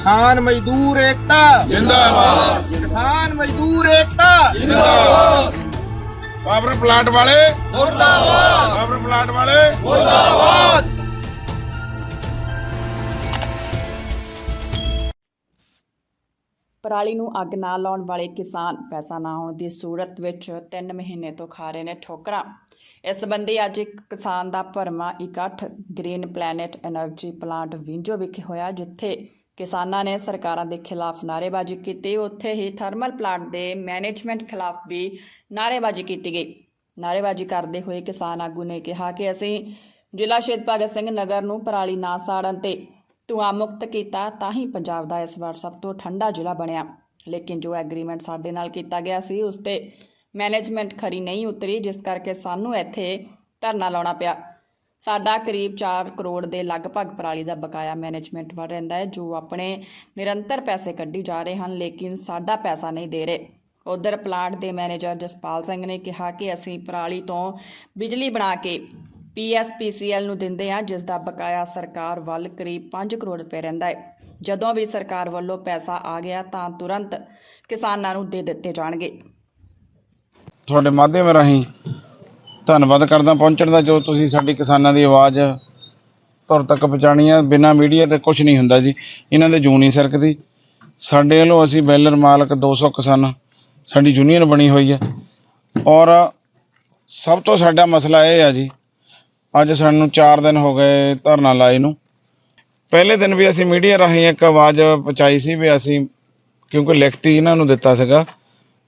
ਕਿਸਾਨ ਮਜ਼ਦੂਰ ਏਕਤਾ। ਜਿੰਦਾਬਾਦ। ਕਿਸਾਨ ਮਜ਼ਦੂਰ ਏਕਤਾ। ਜਿੰਦਾਬਾਦ। ਪਾਵਰ ਪਲਾਂਟ ਵਾਲੇ। ਮੁਰਦਾਬਾਦ। ਪਾਵਰ ਪਲਾਂਟ ਵਾਲੇ। ਮੁਰਦਾਬਾਦ। ਪਰਾਲੀ ਨੂੰ ਅੱਗ ਨਾ ਲਾਉਣ ਵਾਲੇ ਕਿਸਾਨ ਪੈਸਾ ਨਾ ਆਉਣ ਦੀ ਸੂਰਤ ਵਿੱਚ 3 ਮਹੀਨੇ ਤੋਂ ਖਾ ਰਹੇ ਨੇ ਠੋਕਰਾਂ। ਇਸ ਸੰਬੰਧੀ ਅੱਜ ਇੱਕ ਕਿਸਾਨ ਦਾ ਭਰਮਾ ਇਕੱਠ ਗ੍ਰੀਨ ਪਲੈਨਟ એનર્ਜੀ ਪਲਾਂਟ ਵਿੰਜੋ ਵਿਖੇ ਹੋਇਆ ਜਿੱਥੇ ਕਿਸਾਨਾਂ ਨੇ ਸਰਕਾਰਾਂ ਦੇ ਖਿਲਾਫ ਨਾਅਰੇਬਾਜ਼ੀ ਕੀਤੀ। ਉੱਥੇ ਹੀ ਥਰਮਲ ਪਲਾਂਟ ਦੇ ਮੈਨੇਜਮੈਂਟ ਖਿਲਾਫ ਵੀ ਨਾਅਰੇਬਾਜ਼ੀ ਕੀਤੀ ਗਈ। ਨਾਅਰੇਬਾਜ਼ੀ ਕਰਦੇ ਹੋਏ ਕਿਸਾਨ ਆਗੂ ਨੇ ਕਿਹਾ ਕਿ ਅਸੀਂ ਜ਼ਿਲ੍ਹਾ ਸ਼ਹੀਦ ਭਗਤ ਸਿੰਘ ਨਗਰ ਨੂੰ ਪਰਾਲੀ ਨਾ ਸਾੜਨ ਤੇ ਧੂਆਂ ਮੁਕਤ ਕੀਤਾ ਤਾਂ ਹੀ ਪੰਜਾਬ ਦਾ ਇਸ ਵਾਰ ਸਭ ਤੋਂ ਠੰਡਾ ਜ਼ਿਲ੍ਹਾ ਬਣਿਆ। ਲੇਕਿਨ ਜੋ ਐਗਰੀਮੈਂਟ ਸਾਡੇ ਨਾਲ ਕੀਤਾ ਗਿਆ ਸੀ, ਉਸ ਤੇ ਮੈਨੇਜਮੈਂਟ ਖਰੀ ਨਹੀਂ ਉਤਰੀ, ਜਿਸ ਕਰਕੇ ਸਾਨੂੰ ਇੱਥੇ ਧਰਨਾ ਲਾਉਣਾ ਪਿਆ। ਸਾਡਾ ਕਰੀਬ 4 ਕਰੋੜ ਦੇ ਲਗਭਗ ਪਰਾਲੀ ਦਾ ਬਕਾਇਆ ਮੈਨੇਜਮੈਂਟ ਵੱਲ ਰਹਿੰਦਾ ਹੈ, ਜੋ ਆਪਣੇ ਨਿਰੰਤਰ ਪੈਸੇ ਕੱਢੀ ਜਾ ਰਹੇ ਹਨ, ਲੇਕਿਨ ਸਾਡਾ ਪੈਸਾ ਨਹੀਂ ਦੇ ਰਹੇ। ਉਧਰ ਪਲਾਂਟ ਦੇ ਮੈਨੇਜਰ ਜਸਪਾਲ ਸਿੰਘ ਨੇ ਕਿਹਾ ਕਿ ਅਸੀਂ ਪਰਾਲੀ ਤੋਂ ਬਿਜਲੀ ਬਣਾ ਕੇ ਪੀਐਸਪੀਸੀਐਲ ਨੂੰ ਦਿੰਦੇ ਹਾਂ, ਜਿਸ ਦਾ ਬਕਾਇਆ ਸਰਕਾਰ ਵੱਲ ਕਰੀਬ 5 ਕਰੋੜ ਰੁਪਏ ਰਹਿੰਦਾ ਹੈ। ਜਦੋਂ ਵੀ ਸਰਕਾਰ ਵੱਲੋਂ ਪੈਸਾ ਆ ਗਿਆ, ਤਾਂ ਤੁਰੰਤ ਕਿਸਾਨਾਂ ਨੂੰ ਦੇ ਦਿੱਤੇ ਜਾਣਗੇ। ਤੁਹਾਡੇ ਮਾਧਿਅਮ ਰਾਹੀਂ ਧੰਨਵਾਦ ਕਰਦਾ ਪਹੁੰਚਣ ਦਾ ਜੋ ਤੁਸੀਂ ਸਾਡੀ ਕਿਸਾਨਾਂ ਦੀ ਆਵਾਜ਼ ਤੁਰ ਤੱਕ ਪਹੁੰਚਾਣੀ ਆ, ਬਿਨਾਂ ਮੀਡੀਆ ਤੇ ਕੁਝ ਨਹੀਂ ਹੁੰਦਾ ਜੀ। ਇਹਨਾਂ ਦੇ ਜੂੰ ਨਹੀਂ ਸਰਕਦੀ। ਸਾਡੇ ਵੱਲੋਂ ਅਸੀਂ ਬੈਲਰ ਮਾਲਕ 200 ਕਿਸਾਨ, ਸਾਡੀ ਯੂਨੀਅਨ ਬਣੀ ਹੋਈ ਹੈ ਔਰ ਸਭ ਤੋਂ ਸਾਡਾ ਮਸਲਾ ਇਹ ਆ ਜੀ, ਅੱਜ ਸਾਨੂੰ 4 ਦਿਨ ਹੋ ਗਏ ਧਰਨਾ ਲਾਏ ਨੂੰ। ਪਹਿਲੇ ਦਿਨ ਵੀ ਅਸੀਂ ਮੀਡੀਆ ਰਾਹੀਂ ਇੱਕ ਆਵਾਜ਼ ਪਹੁੰਚਾਈ ਸੀ ਵੀ ਅਸੀਂ, ਕਿਉਂਕਿ ਲਿਖਤੀ ਇਹਨਾਂ ਨੂੰ ਦਿੱਤਾ ਸੀਗਾ,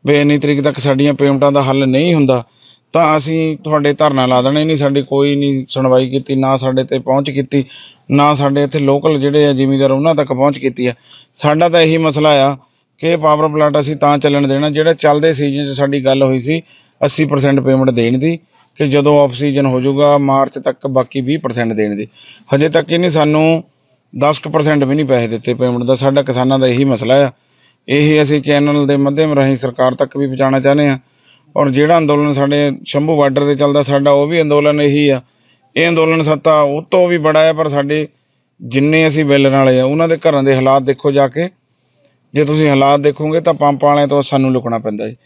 ਵੀ ਇੰਨੀ ਤਰੀਕ ਤੱਕ ਸਾਡੀਆਂ ਪੇਮੈਂਟਾਂ ਦਾ ਹੱਲ ਨਹੀਂ ਹੁੰਦਾ। ਤਾਂ ਅਸੀਂ ਤੁਹਾਡੇ ਧਰਨਾ ਲਾ ਦੇਣੇ, ਨਹੀਂ ਸਾਡੀ ਕੋਈ ਨਹੀਂ ਸੁਣਵਾਈ ਕੀਤੀ, ਨਾ ਸਾਡੇ ਤੇ ਪਹੁੰਚ ਕੀਤੀ, ਨਾ ਸਾਡੇ ਇੱਥੇ ਲੋਕਲ ਜਿਹੜੇ ਆ ਜ਼ਿਮੀਂਦਾਰ ਉਹਨਾਂ ਤੱਕ ਪਹੁੰਚ ਕੀਤੀ ਆ। ਸਾਡਾ ਤਾਂ ਇਹੀ ਮਸਲਾ ਆ ਕਿ ਪਾਵਰ ਪਲਾਂਟ ਅਸੀਂ ਤਾਂ ਚੱਲਣ ਦੇਣਾ, ਜਿਹੜਾ ਚੱਲਦੇ ਸੀਜ਼ਨ 'ਚ ਸਾਡੀ ਗੱਲ ਹੋਈ ਸੀ 80% ਪੇਮੈਂਟ ਦੇਣ ਦੀ, ਕਿ ਜਦੋਂ ਆਫ ਸੀਜ਼ਨ ਹੋ ਜਾਊਗਾ ਮਾਰਚ ਤੱਕ ਬਾਕੀ 20% ਦੇਣ ਦੀ। ਹਜੇ ਤੱਕ ਇਹਨੇ ਸਾਨੂੰ 10% ਵੀ ਨਹੀਂ ਪੈਸੇ ਦਿੱਤੇ ਪੇਮੈਂਟ ਦਾ, ਸਾਡਾ ਕਿਸਾਨਾਂ ਦਾ ਇਹੀ ਮਸਲਾ ਆ। ਇਹ ਅਸੀਂ ਚੈਨਲ ਦੇ ਮਾਧਿਅਮ ਰਾਹੀਂ ਸਰਕਾਰ ਤੱਕ ਵੀ ਪਹੁੰਚਾਉਣਾ ਚਾਹੁੰਦੇ ਆ ਔਰ ਜਿਹੜਾ ਅੰਦੋਲਨ ਸਾਡੇ ਸ਼ੰਭੂ ਬਾਰਡਰ ਤੇ ਚੱਲਦਾ ਸਾਡਾ ਉਹ ਵੀ ਅੰਦੋਲਨ ਇਹੀ ਆ। ਇਹ ਅੰਦੋਲਨ ਸੱਤਾ ਉਹ ਤੋਂ ਵੀ ਬੜਾ ਹੈ ਪਰ ਸਾਡੇ ਜਿੰਨੇ ਅਸੀਂ ਬੈਲਰ ਵਾਲੇ ਆ ਉਹਨਾਂ ਦੇ ਘਰਾਂ ਦੇ ਹਾਲਾਤ ਦੇਖੋ ਜਾ ਕੇ। ਜੇ ਤੁਸੀਂ ਹਾਲਾਤ ਦੇਖੋਗੇ ਤਾਂ ਪੰਪ ਵਾਲਿਆਂ ਤੋਂ ਸਾਨੂੰ ਲੁਕਣਾ ਪੈਂਦਾ ਜੀ।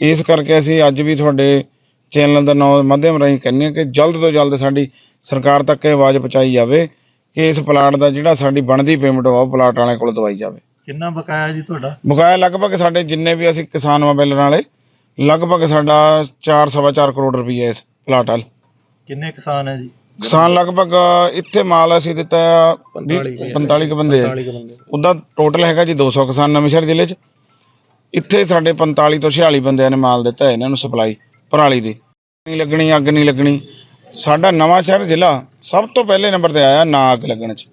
ਇਸ ਕਰਕੇ ਅਸੀਂ ਅੱਜ ਵੀ ਤੁਹਾਡੇ ਚੈਨਲ ਦਾ ਨਾਮ ਮਾਧਿਅਮ ਰਾਹੀਂ ਕਹਿੰਦੇ ਹਾਂ ਕਿ ਜਲਦ ਤੋਂ ਜਲਦ ਸਾਡੀ ਸਰਕਾਰ ਤੱਕ ਇਹ ਆਵਾਜ਼ ਪਹੁੰਚਾਈ ਜਾਵੇ ਕਿ ਇਸ ਪਲਾਟ ਦਾ ਜਿਹੜਾ ਸਾਡੀ ਬਣਦੀ ਪੇਮੈਂਟ ਉਹ ਪਲਾਟ ਵਾਲਿਆਂ ਕੋਲ ਦਵਾਈ ਜਾਵੇ। ਕਿੰਨਾ ਬਕਾਇਆ ਜੀ ਤੁਹਾਡਾ? ਬਕਾਇਆ ਲਗਭਗ ਸਾਡੇ ਜਿੰਨੇ ਵੀ ਅਸੀਂ ਕਿਸਾਨ ਮੋਬਾਈਲਰ ਵਾਲੇ ਲਗਭਗ ਸਾਡਾ 4 ਸਵਾ ਚਾਰ ਕਰੋੜ ਰੁਪਈਆ ਇਸ ਪਲਾਟ ਵਾਲ। ਕਿੰਨੇ ਕਿਸਾਨ ਹੈ ਜੀ? ਕਿਸਾਨ ਲਗਭਗ ਇੱਥੇ ਮਾਲ ਅਸੀਂ ਦਿੱਤਾ 45 ਕੁ ਬੰਦੇ। ਆ। 40 ਕੁ ਬੰਦੇ। ਉਹਦਾ ਟੋਟਲ ਹੈਗਾ ਜੀ 200 ਕਿਸਾਨ ਨਵਾਂਸ਼ਹਿਰ ਜ਼ਿਲ੍ਹੇ 'ਚ। ਇੱਥੇ ਸਾਡੇ 45 ਤੋਂ 46 ਬੰਦਿਆਂ ਨੇ ਮਾਲ ਦਿੱਤਾ ਇਹਨਾਂ ਨੂੰ ਸਪਲਾਈ ਪਰਾਲੀ ਦੀ। ਨਹੀਂ ਲੱਗਣੀ ਅੱਗ ਨਹੀਂ ਲੱਗਣੀ। ਸਾਡਾ ਨਵਾਂਸ਼ਹਿਰ ਜ਼ਿਲ੍ਹਾ ਸਭ ਤੋਂ ਪਹਿਲੇ ਨੰਬਰ ਤੇ ਆਇਆ ਨਾ ਅੱਗ ਲੱਗਣ 'ਚ।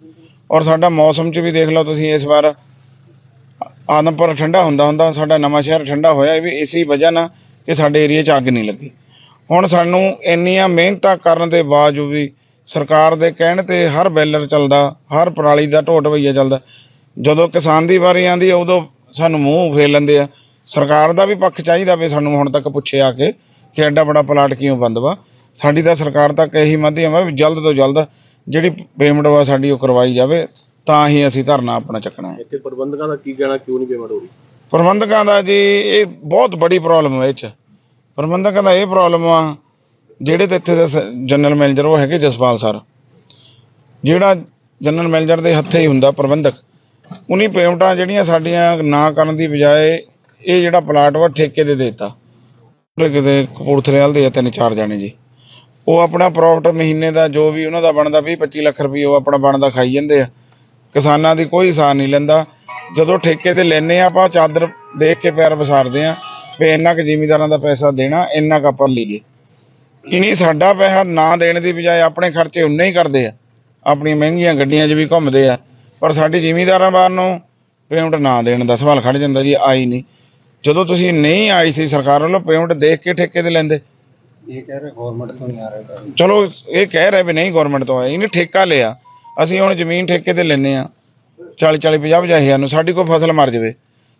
ਔਰ ਸਾਡਾ ਮੌਸਮ 'ਚ ਵੀ ਦੇਖ ਲਓ ਤੁਸੀਂ ਇਸ ਵਾਰ ਆਦਮਪੁਰ ਠੰਡਾ ਹੁੰਦਾ ਹੁੰਦਾ, ਸਾਡਾ ਨਵਾਂ ਸ਼ਹਿਰ ਠੰਡਾ ਹੋਇਆ ਇਹ ਵੀ ਇਸੇ ਵਜ੍ਹਾ ਨਾਲ ਕਿ ਸਾਡੇ ਏਰੀਆ 'ਚ ਅੱਗ ਨਹੀਂ ਲੱਗੀ। ਹੁਣ ਸਾਨੂੰ ਇੰਨੀਆਂ ਮਿਹਨਤਾਂ ਕਰਨ ਦੇ ਬਾਵਜੂਦ ਵੀ ਸਰਕਾਰ ਦੇ ਕਹਿਣ ਤੇ ਹਰ ਬੈਲਰ ਚੱਲਦਾ, ਹਰ ਪਰਾਲੀ ਦਾ ਢੋਟ ਭਈਆ ਚੱਲਦਾ। ਜਦੋਂ ਕਿਸਾਨ ਦੀ ਵਾਰੀ ਆਂਦੀ ਉਦੋਂ ਸਾਨੂੰ ਮੂੰਹ ਫੇਰ ਲੈਂਦੇ ਆ। ਸਰਕਾਰ ਦਾ ਵੀ ਪੱਖ ਚਾਹੀਦਾ ਵੀ ਸਾਨੂੰ ਹੁਣ ਤੱਕ ਪੁੱਛੇ ਆ ਕੇ ਕਿ ਐਡਾ ਬੜਾ ਪਲਾਟ ਕਿਉਂ ਬੰਦ ਵਾ। ਸਾਡੀ ਤਾਂ ਸਰਕਾਰ ਤੱਕ ਇਹੀ ਮਾਧਿਅਮ ਆ ਵੀ ਜਲਦ ਤੋਂ ਜਲਦ ਜਿਹੜੀ ਪੇਮੈਂਟ ਵਾ ਸਾਡੀ ਉਹ ਕਰਵਾਈ ਜਾਵੇ। ਤਾਂ ਹੀ ਅਸੀਂ ਧਰਨਾ ਆਪਣਾ ਚੱਕਣਾ ਹੈ। ਇੱਥੇ ਪ੍ਰਬੰਧਕਾਂ ਦਾ ਕੀ ਕਹਿਣਾ ਕਿਉਂ ਨਹੀਂ ਪੇਮੈਂਟ ਹੋ ਰਹੀ? ਪ੍ਰਬੰਧਕਾਂ ਦਾ ਜੀ ਇਹ ਬਹੁਤ ਬੜੀ ਪ੍ਰੋਬਲਮ ਹੈ ਇਹ 'ਚ। ਪ੍ਰਬੰਧਕਾਂ ਦਾ ਇਹ ਪ੍ਰੋਬਲਮ ਆ ਜਿਹੜੇ ਤੇ ਇੱਥੇ ਦੇ ਜਨਰਲ ਮੈਨੇਜਰ ਉਹ ਹੈਗੇ ਜਸਪਾਲ ਸਰ। ਜਿਹੜਾ ਜਨਰਲ ਮੈਨੇਜਰ ਦੇ ਹੱਥੇ ਹੀ ਹੁੰਦਾ ਪ੍ਰਬੰਧਕ ਉਨੀ ਪੇਮੈਂਟਾਂ ਜਿਹੜੀਆਂ ਸਾਡੀਆਂ ਨਾ ਕਰਨ ਦੀ ਬਜਾਏ ਇਹ ਜਿਹੜਾ ਪਲਾਟ ਵਾ ਠੇਕੇ ਦੇ ਦੇਤਾ। ਕਿਤੇ ਕਪੂਰਥਲੇ ਵਾਲ ਦੇ ਆ ਤਿੰਨ ਚਾਰ ਜਾਣੇ ਜੀ। ਉਹ ਆਪਣਾ ਪ੍ਰੋਫਿਟ ਮਹੀਨੇ ਦਾ ਜੋ ਵੀ ਉਹਨਾਂ ਦਾ ਬਣਦਾ 20 25 ਲੱਖ ਰੁਪਏ ਉਹ ਆਪਣਾ ਬਣਦਾ ਖਾਈ ਜਾਂਦੇ ਆ। ਕਿਸਾਨਾਂ ਦੀ ਕੋਈ ਸਾਰ ਨਹੀਂ ਲੈਂਦਾ। ਜਦੋਂ ਠੇਕੇ ਤੇ ਲੈਨੇ ਆ ਆਪਾਂ ਚਾਦਰ ਦੇਖ ਕੇ ਪੈਰ ਵਿਸਾਰਦੇ ਆ ਵੀ ਇੰਨਾ ਕੁ ਜ਼ਿਮੀਦਾਰਾਂ ਦਾ ਪੈਸਾ ਦੇਣਾ ਇੰਨਾ ਕੁ ਆਪਾਂ ਲਈਏ। ਇਨੀ ਸਾਡਾ ਪੈਸਾ ਨਾ ਦੇਣ ਦੀ ਬਜਾਏ ਆਪਣੇ ਖਰਚੇ ਉਨੇ ਹੀ ਕਰਦੇ ਆ। ਆਪਣੀਆਂ ਮਹਿੰਗੀਆਂ ਗੱਡੀਆਂ 'ਚ ਵੀ ਘੁੰਮਦੇ ਆ। ਪਰ ਸਾਡੀ ਜ਼ਿਮੀਦਾਰਾਂ ਬਾਰ ਨੂੰ ਪੇਮੈਂਟ ਨਾ ਦੇਣ ਦਾ ਸਵਾਲ ਖੜ ਜਾਂਦਾ ਜੀ ਆਈ ਨਹੀਂ। ਜਦੋਂ ਤੁਸੀਂ ਨਹੀਂ ਆਈ ਸੀ ਸਰਕਾਰ ਵੱਲੋਂ ਪੇਮੈਂਟ ਦੇਖ ਕੇ ਠੇਕੇ ਤੇ ਲੈਂਦੇ? ਇਹ ਕਹਿ ਰਹੇ ਗਵਰਨਮੈਂਟ ਤੋਂ ਨਹੀਂ ਆ ਰਿਹਾ। ਚਲੋ ਇਹ ਕਹਿ ਰਹੇ ਵੀ ਨਹੀਂ ਗਵਰਨਮੈਂਟ ਤੋਂ ਆਇਆ ਇਹਨੇ ਠੇਕਾ ਲਿਆ। ਅਸੀਂ ਹੁਣ ਜ਼ਮੀਨ ਠੇਕੇ ਤੇ ਲੈਨੇ ਆ 40 40 50 50 ਹਜ਼ਾਰ ਨੂੰ ਸਾਡੀ ਕੋਈ ਫਸਲ ਮਰ ਜਾਵੇ।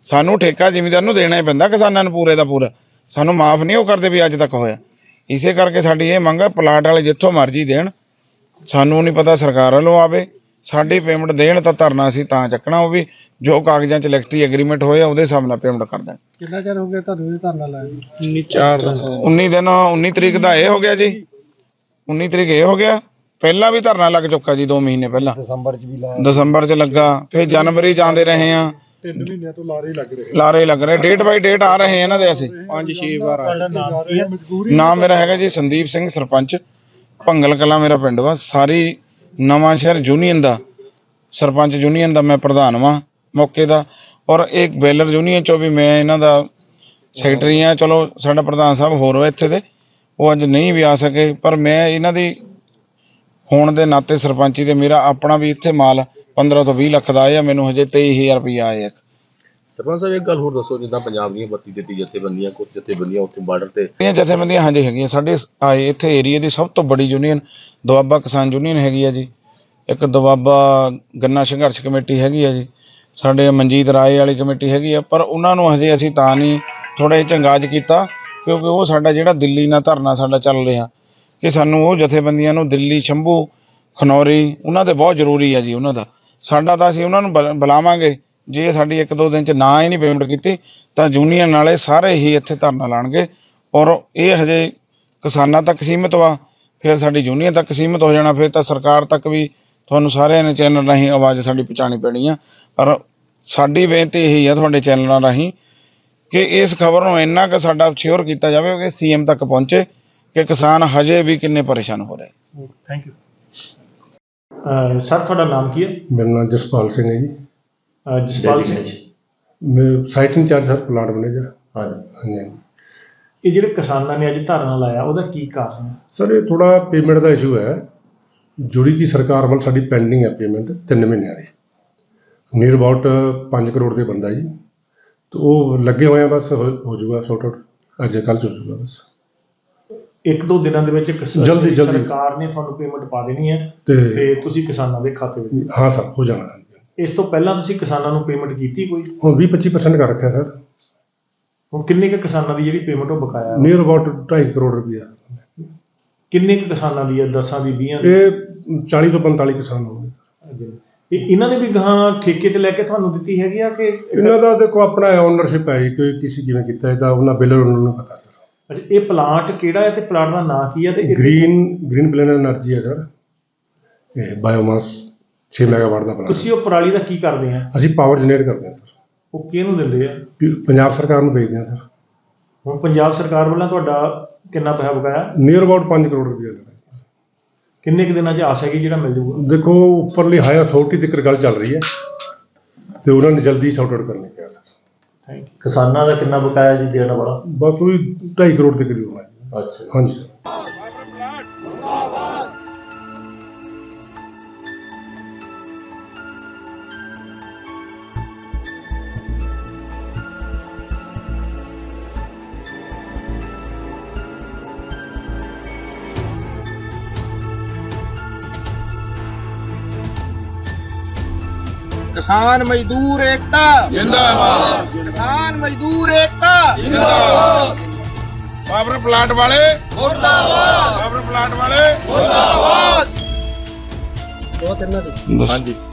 ਸਾਨੂੰ ਠੇਕਾ ਜ਼ਿਮੀਦਾਰ ਨੂੰ ਦੇਣਾ ਹੀ ਪੈਂਦਾ ਕਿਸਾਨਾਂ ਨੂੰ ਪੂਰੇ ਦਾ ਪੂਰਾ। ਸਾਨੂੰ ਮਾਫ ਨਹੀਂ ਉਹ ਕਰਦੇ ਵੀ ਅੱਜ ਤੱਕ ਹੋਇਆ। ਇਸੇ ਕਰਕੇ ਸਾਡੀ ਇਹ ਮੰਗ ਹੈ ਪਲਾਟ ਵਾਲੇ ਜਿੱਥੋਂ ਮਰਜ਼ੀ ਦੇਣ। ਸਾਨੂੰ ਨਹੀਂ ਪਤਾ ਸਰਕਾਰ ਵੱਲੋਂ ਆਵੇ। ਸਾਡੀ ਪੇਮੈਂਟ ਦੇਣ ਤਾਂ ਧਰਨਾ ਅਸੀਂ ਤਾਂ ਚੱਕਣਾ ਉਹ ਵੀ ਜੋ ਕਾਗਜ਼ਾਂ 'ਚ ਲਿਖਤੀ ਐਗਰੀਮੈਂਟ ਹੋਇਆ ਉਹਦੇ ਹਿਸਾਬ ਨਾਲ ਪੇਮੈਂਟ ਕਰ ਦੇਣ। ਕਿੰਨਾ ਚਿਰ ਹੋ ਗਿਆ ਤੁਹਾਨੂੰ ਇਹ ਧਰਨਾ ਲਾਇਆ? 4 19 ਦਿਨ। 19 ਤਰੀਕ ਦਾ ਇਹ ਹੋ ਗਿਆ ਜੀ। 19 ਤਰੀਕ ਇਹ ਹੋ ਗਿਆ। ਪਹਿਲਾਂ ਵੀ ਧਰਨਾ ਲੱਗ ਚੁੱਕਾ ਜੀ 2 ਮਹੀਨੇ ਪਹਿਲਾਂ। ਦਸੰਬਰ ਚ ਵੀ ਲਾਇਆ। ਦਸੰਬਰ 'ਚ ਲੱਗਾ ਫਿਰ ਜਨਵਰੀ 'ਚ ਆਉਂਦੇ ਰਹੇ ਆ 3 ਮਹੀਨਿਆਂ ਤੋਂ ਲਾਰੇ ਲੱਗ ਰਹੇ। ਲਾਰੇ ਲੱਗ ਰਹੇ ਡੇਟ ਬਾਈ ਡੇਟ ਆ ਰਹੇ ਇਹਨਾਂ ਦੇ ਅਸੀਂ। 5-6 ਵਾਰ ਨਾਮ ਮਜਬੂਰੀ ਮੇਰਾ ਹੈਗਾ ਜੀ ਸੰਦੀਪ ਸਿੰਘ ਸਰਪੰਚ। ਭੰਗਲ ਕਲਾਂ ਮੇਰਾ ਪਿੰਡ ਵਾ। ਸਾਰੀ ਨਵਾਂ ਸ਼ਹਿਰ ਯੂਨੀਅਨ ਦਾ। ਸਰਪੰਚ ਯੂਨੀਅਨ ਦਾ ਮੈਂ ਪ੍ਰਧਾਨ ਵਾਂ ਮੌਕੇ ਦਾ। ਔਰ ਇੱਕ ਬੇਲਰ ਯੂਨੀਅਨ ਚੋਂ ਵੀ ਮੈਂ ਇਹਨਾਂ ਦਾ ਸੈਕਟਰੀ ਆ ਚਲੋ ਸਾਡਾ ਪ੍ਰਧਾਨ ਸਾਹਿਬ ਹੋਰ ਵਾ ਇੱਥੇ ਦੇ। ਉਹ ਅੱਜ ਨਹੀਂ ਵੀ ਆ ਸਕੇ। ਪਰ ਮੈਂ ਇਹਨਾਂ ਦੀ ਹੋਣ ਦੇ ਨਾਤੇ ਸਰਪੰਚੀ ਤੇ ਮੇਰਾ ਆਪਣਾ ਵੀ ਇੱਥੇ ਮਾਲ 15 ਤੋਂ 20 ਲੱਖ ਦਾ ਆਇਆ ਮੈਨੂੰ ਹਜੇ 23000 ਰੁਪਈਆ ਆਇਆ ਇੱਕ। ਸਰਪੰਚ ਸਾਹਿਬ ਇੱਕ ਗੱਲ ਹੋਰ ਦੱਸੋ ਜਿੱਦਾਂ ਪੰਜਾਬ ਦੀਆਂ 32 33 ਜਥੇਬੰਦੀਆਂ ਕੁਝ ਜਥੇਬੰਦੀਆਂ ਉੱਥੇ ਬਾਰਡਰ ਤੇ? ਇਹ ਜਥੇਬੰਦੀਆਂ ਹਾਂਜੀ ਹੈਗੀਆਂ ਸਾਡੇ ਆਏ ਇੱਥੇ ਏਰੀਆ ਦੀ ਸਭ ਤੋਂ ਵੱਡੀ ਯੂਨੀਅਨ ਦੁਆਬਾ ਕਿਸਾਨ ਯੂਨੀਅਨ ਹੈਗੀ ਆ ਜੀ। ਇੱਕ ਦੁਆਬਾ ਗੰਨਾ ਸੰਘਰਸ਼ ਕਮੇਟੀ ਹੈਗੀ ਆ ਜੀ। ਸਾਡੇ ਮਨਜੀਤ ਰਾਏ ਵਾਲੀ ਕਮੇਟੀ ਹੈਗੀ ਆ ਪਰ ਉਹਨਾਂ ਨੂੰ ਹਜੇ ਅਸੀਂ ਤਾਂ ਨਹੀਂ ਥੋੜਾ ਜਿਹਾ ਚੰਗਾਜ ਕੀਤਾ ਕਿਉਂਕਿ ਉਹ ਸਾਡਾ ਜਿਹੜਾ ਦਿੱਲੀ ਨਾਲ ਧਰਨਾ ਸਾਡਾ ਚੱਲ ਰਿਹਾ। ਕਿ ਸਾਨੂੰ ਉਹ ਜਥੇਬੰਦੀਆਂ ਨੂੰ ਦਿੱਲੀ, ਸ਼ੰਭੂ, ਖਨੌਰੀ, ਉਹਨਾਂ ਦੇ ਬਹੁਤ ਜ਼ਰੂਰੀ ਹੈ ਜੀ ਉਹਨਾਂ ਦਾ। ਸਾਡਾ ਤਾਂ ਅਸੀਂ ਉਹਨਾਂ ਨੂੰ ਬੁਲਾ- ਬੁਲਾਵਾਂਗੇ। ਜੇ ਸਾਡੀ ਇੱਕ ਦੋ ਦਿਨ ਚ ਨਾ ਹੀ ਨਹੀਂ ਪੇਮੈਂਟ ਕੀਤੀ, ਤਾਂ ਯੂਨੀਅਨ ਵਾਲੇ ਸਾਰੇ ਹੀ ਇੱਥੇ ਧਰਨਾ ਲਾਣਗੇ। ਔਰ ਇਹ ਹਜੇ ਕਿਸਾਨਾਂ ਤੱਕ ਸੀਮਿਤ ਵਾ। ਫਿਰ ਸਾਡੀ ਯੂਨੀਅਨ ਤੱਕ ਸੀਮਿਤ ਹੋ ਜਾਣਾ। ਫਿਰ ਤਾਂ ਸਰਕਾਰ ਤੱਕ ਵੀ ਤੁਹਾਨੂੰ ਸਾਰਿਆਂ ਨੇ ਚੈਨਲ ਰਾਹੀਂ ਆਵਾਜ਼ ਸਾਡੀ ਪਹੁੰਚਾਉਣੀ ਪੈਣੀ ਆ। ਪਰ ਸਾਡੀ ਬੇਨਤੀ ਇਹੀ ਆ ਤੁਹਾਡੇ ਚੈਨਲਾਂ ਰਾਹੀਂ ਕਿ ਇਸ ਖਬਰ ਨੂੰ ਇੰਨਾ ਕਿ ਸਾਡਾ ਸ਼ੇਅਰ ਕੀਤਾ ਜਾਵੇ ਕਿ ਸੀਐਮ ਤੱਕ ਪਹੁੰਚੇ। ਕਿ ਕਿਸਾਨ ਹਜੇ ਵੀ ਕਿੰਨੇ ਪਰੇਸ਼ਾਨ ਹੋ ਰਹੇ ਥੈਂਕ ਯੂ ਸਰ ਤੁਹਾਡਾ ਨਾਮ ਕੀ ਹੈ? ਮੇਰਾ ਨਾਮ ਜਸਪਾਲ ਸਿੰਘ ਹੈ ਜੀ। ਅਹ ਜਸਪਾਲ ਸਿੰਘ। ਮੈਂ site in charge sir plant manager ਹਾਂਜੀ ਹਾਂਜੀ। ਇਹ ਜਿਹੜੇ ਕਿਸਾਨਾਂ ਨੇ ਅੱਜ ਧਰਨਾ ਲਾਇਆ ਉਹਦਾ ਕੀ ਕਾਰਨ ਹੈ? ਸਰ ਇਹ ਥੋੜਾ ਪੇਮੈਂਟ ਦਾ ਇਸ਼ੂ ਹੈ। ਜਿਹੜੀ ਕਿ ਸਰਕਾਰ ਵੱਲ ਸਾਡੀ ਪੈਂਡਿੰਗ ਹੈ ਪੇਮੈਂਟ 3 ਮਹੀਨਿਆਂ ਦੀ। ਨੀਅਰ ਅਬਾਊਟ 5 ਕਰੋੜ ਦੇ ਬੰਦਾ ਜੀ। ਤੇ ਉਹ ਲੱਗੇ ਹੋਏ ਆ ਬਸ ਹੋ ਹੋ ਜਾਊਗਾ ਸੌਟ ਆਊਟ ਅੱਜ ਕੱਲ੍ਹ ਚ ਹੋ ਜਾਊਗਾ ਬਸ। ਇੱਕ ਦੋ ਦਿਨਾਂ ਦੇ ਵਿੱਚ ਕਿਸ- ਜਲਦੀ- ਜਲਦੀ। ਸਰਕਾਰ ਨੇ ਤੁਹਾਨੂੰ ਪੇਮੈਂਟ ਪਾ ਦੇਣੀ ਹੈ ਤੇ ਤੇ ਤੁਸੀਂ ਕਿਸਾਨਾਂ ਦੇ ਖਾਤੇ ਵਿੱਚ ਹਾਂ ਸਰ ਹੋ ਜਾਣਾ। ਇਸ ਤੋਂ ਪਹਿਲਾਂ ਤੁਸੀਂ ਕਿਸਾਨਾਂ ਨੂੰ ਪੇਮੈਂਟ ਕੀਤੀ ਕੋਈ? ਹੁਣ 20 25% ਕਰ ਰੱਖਿਆ ਸਰ। ਹੁਣ ਕਿੰਨੇ ਕੁ ਕਿਸਾਨਾਂ ਦੀ ਜਿਹੜੀ ਪੇਮੈਂਟ ਉਹ ਬਕਾਇਆ ਹੈ? ਨੀਅਰ ਅਬਾਊਟ 2.5 ਕਰੋੜ ਰੁਪਇਆ। ਕਿੰਨੇ ਕੁ ਕਿਸਾਨਾਂ ਦੀ ਹੈ? 10 ਦੀ 20 ਦੀ? ਇਹ 40 ਤੋਂ 45 ਕਿਸਾਨ ਹੋਣਗੇ। ਇਹ ਇਹਨਾਂ ਨੇ ਵੀ ਗਾਂ ਠੇਕੇ ਤੇ ਲੈ ਕੇ ਤੁਹਾਨੂੰ ਦਿੱਤੀ ਹੈਗੀ ਆ ਕਿ ਇਹਨਾਂ ਦਾ ਦੇਖੋ ਆਪਣਾ ਓਨਰਸ਼ਿਪ ਹੈ ਜੀ, ਕਿਸੇ ਕਿਵੇਂ ਕੀਤਾ ਇਹਦਾ ਉਹਨਾਂ ਬਿਲਰ ਉਹਨਾਂ ਨੂੰ ਪਤਾ ਸਰ। ਅੱਛਾ ਇਹ ਪਲਾਂਟ ਕਿਹੜਾ ਹੈ ਤੇ ਪਲਾਂਟ ਦਾ ਨਾਂ ਕੀ ਹੈ ਤੇ ਇਹ- ਗ੍ਰੀਨ ਗ੍ਰੀਨ ਪਲੈਨਰ એનર્ਜੀ ਹੈ ਸਰ। ਇਹ ਬਾਇਓਮਾਸ 6 ਮੈਗਾਵਾਟ ਦਾ ਪਲਾਂਟ ਤੁਸੀਂ ਉਹ ਪਰਾਲੀ ਦਾ ਕੀ ਕਰਦੇ ਆ? ਅਸੀਂ ਪਾਵਰ ਜਨਰੇਟ ਕਰਦੇ ਹਾਂ ਸਰ। ਉਹ ਕਿਹਨੂੰ ਦਿੰਦੇ ਆ? ਪੰਜਾਬ ਸਰਕਾਰ ਨੂੰ ਭੇਜਦੇ ਹਾਂ ਸਰ। ਹੁਣ ਪੰਜਾਬ ਸਰਕਾਰ ਵੱਲੋਂ ਤੁਹਾਡਾ ਕਿੰਨਾ ਪੈਸਾ ਬਕਾਇਆ? ਨੀਅਰ ਅਬਾਊਟ 5 ਕਰੋੜ ਰੁਪਏ ਦਾ ਕਿੰਨੇ ਕੁ ਦਿਨਾਂ 'ਚ ਆਸ ਹੈਗੀ ਜਿਹੜਾ ਮਿਲ ਜੂਗਾ ਦੇਖੋ ਉੱਪਰਲੀ ਹਾਈ ਅਥਾਰਟੀ ਦੀ ਗੱਲ ਚੱਲ ਰਹੀ ਹੈ ਤੇ ਉਹਨਾਂ ਨੇ ਜਲਦੀ ਸ਼ਾਰਟ ਆਊਟ ਕਰਨੀ ਕਿਹਾ ਸਰ। ਥੈਂਕ ਯੂ ਕਿਸਾਨਾਂ ਦਾ ਕਿੰਨਾ ਬਕਾਇਆ ਜੀ ਦੇਣ ਵਾਲਾ? ਬਸ ਉਹ 2.5 ਕਰੋੜ ਦੇ ਕਰੀਬ ਹੋਣਾ ਜੀ। ਅੱਛਾ। ਹਾਂਜੀ ਸਰ। ਕਿਸਾਨ ਮਜ਼ਦੂਰ ਏਕਤਾ। ਜਿੰਦਾਬਾਦ। ਕਿਸਾਨ ਮਜ਼ਦੂਰ ਏਕਤਾ। ਪਾਵਰ ਪਲਾਂਟ ਵਾਲੇ। ਮੁਰਦਾਬਾਦ। ਪਾਵਰ ਪਲਾਂਟ ਵਾਲੇ। ਮੁਰਦਾਬਾਦ। ਦੱਸ-